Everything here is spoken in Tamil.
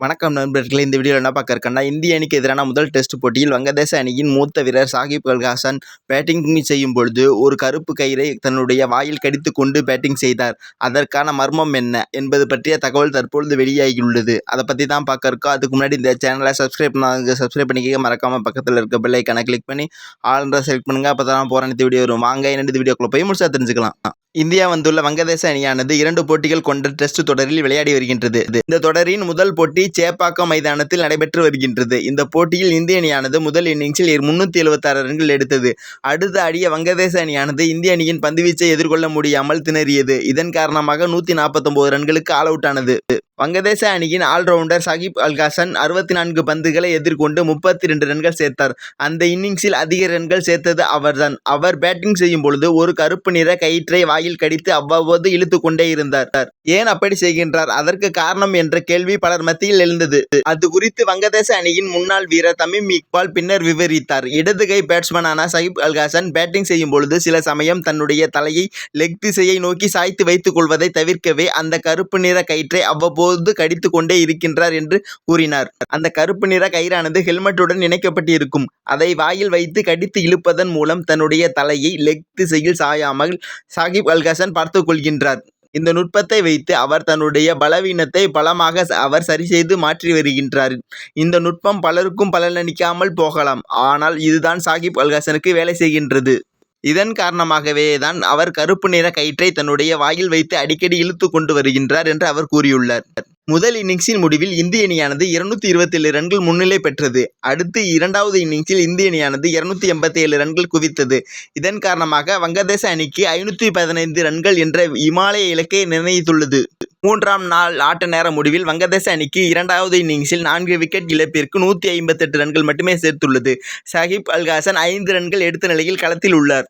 வணக்கம் நண்பர்களே இந்த வீடியோவில் என்ன பார்க்க இருக்கேன்னா இந்திய அணிக்கு எதிரான முதல் டெஸ்ட் போட்டியில் வங்கதேச அணியின் மூத்த வீரர் சாகிப் அல்ஹாசன் பேட்டிங் செய்யும் பொழுது ஒரு கருப்பு கயிறை தன்னுடைய வாயில் கடித்து கொண்டு பேட்டிங் செய்தார். அதற்கான மர்மம் என்ன என்பது பற்றிய தகவல் தற்பொழுது வெளியாகியுள்ளது. அதை பற்றி தான் பார்க்க இருக்கோம். அதுக்கு முன்னாடி இந்த சேனலை சப்ஸ்கிரைப் பண்ணாங்க சப்ஸ்கிரைப் பண்ணிக்க மறக்காமல் பக்கத்தில் இருக்க பெல் கிளிக் பண்ணி ஆளுன்ற செலக்ட் பண்ணுங்கள் அப்போ தான் போகிற அனைத்து வீடியோ வரும். வாங்க என்னென்ன வீடியோக்குள்ளே போய் முடிச்சா தெரிஞ்சுக்கலாம். இந்தியா வந்துள்ள வங்கதேச அணியானது இரண்டு போட்டிகள் கொண்ட டெஸ்ட் தொடரில் விளையாடி வருகின்றது. இந்த தொடரின் முதல் போட்டி சேப்பாக்கம் மைதானத்தில் நடைபெற்று வருகின்றது. இந்த போட்டியில் இந்திய அணியானது முதல் இன்னிங்ஸில் முன்னூற்றி எழுபத்தாறு ரன்கள் எடுத்தது. அடுத்த அடிய வங்கதேச அணியானது இந்திய அணியின் பந்துவீச்சை எதிர்கொள்ள முடியாமல் திணறியது. இதன் காரணமாக நூற்றி நாற்பத்தொன்பது ரன்களுக்கு ஆல் அவுட் ஆனது. வங்கதேச அணியின் ஆல்ரவுண்டர் சகிப் அல்காசன் அறுபத்தி நான்கு பந்துகளை எதிர்கொண்டு முப்பத்தி ரெண்டு ரன்கள் சேர்த்தார். அந்த இன்னிங்ஸில் அதிக ரன்கள் சேர்த்தது அவர்தான். அவர் பேட்டிங் செய்யும் பொழுது ஒரு கருப்பு நிற கயிற்றை வாயில் கடித்து அவ்வப்போது இழுத்து கொண்டே இருந்தார். ஏன் அப்படி செய்கின்றார்? அதற்கு காரணம் என்ற கேள்வி பலர் மத்தியில் எழுந்தது. அது குறித்து வங்கதேச அணியின் முன்னாள் வீரர் தமிம் இக்பால் பின்னர் விவரித்தார். இடது கை பேட்ஸ்மேனான சகிப் அல்காசன் பேட்டிங் செய்யும் பொழுது சில சமயம் தன்னுடைய தலையை லெக் திசையை நோக்கி சாய்த்து வைத்துக் கொள்வதை தவிர்க்கவே அந்த கருப்பு நிற கயிற்றை அவ்வப்போது கடித்து கொண்டே இருக்கின்றார் என்று கூறினார். அந்த கருப்பு நிற கயிறானது ஹெல்மெட்டுடன் இணைக்கப்பட்டிருக்கும். அதை வாயில் வைத்து கடித்து இழுப்பதன் மூலம் தன்னுடைய தலையை லெக் திசையில் சாயாமல் சாகிப் அல்கசன் பார்த்து கொள்கின்றார். இந்த நுட்பத்தை வைத்து அவர் தன்னுடைய பலவீனத்தை பலமாக அவர் சரி செய்து மாற்றி வருகின்றார். இந்த நுட்பம் பலருக்கும் பலனளிக்காமல் போகலாம். ஆனால் இதுதான் சாகிப் அல்ஹாசனுக்கு வேலை செய்கின்றது. இதன் காரணமாகவே தான் அவர் கருப்பு நிற கயிற்றை தன்னுடைய வாயில் வைத்து அடிக்கடி இழுத்து கொண்டு வருகின்றார் என்று அவர் கூறியுள்ளார். முதல் இன்னிங்ஸின் முடிவில் இந்திய அணியானது இருநூத்தி இருபத்தேழு ரன்கள் முன்னிலை பெற்றது. அடுத்து இரண்டாவது இன்னிங்ஸில் இந்திய அணியானது இருநூத்தி எண்பத்தி ஏழு ரன்கள் குவித்தது. இதன் காரணமாக வங்கதேச அணிக்கு ஐநூற்றி பதினைந்து ரன்கள் என்ற இமாலய இலக்கை நிர்ணயித்துள்ளது. மூன்றாம் நாள் ஆட்ட நேர முடிவில் வங்கதேச அணிக்கு இரண்டாவது இன்னிங்ஸில் நான்கு விக்கெட் இழப்பிற்கு நூற்றி ஐம்பத்தெட்டு ரன்கள் மட்டுமே சேர்த்துள்ளது. சஹிப் அல்காசன் ஐந்து ரன்கள் எடுத்த நிலையில் களத்தில் உள்ளார்.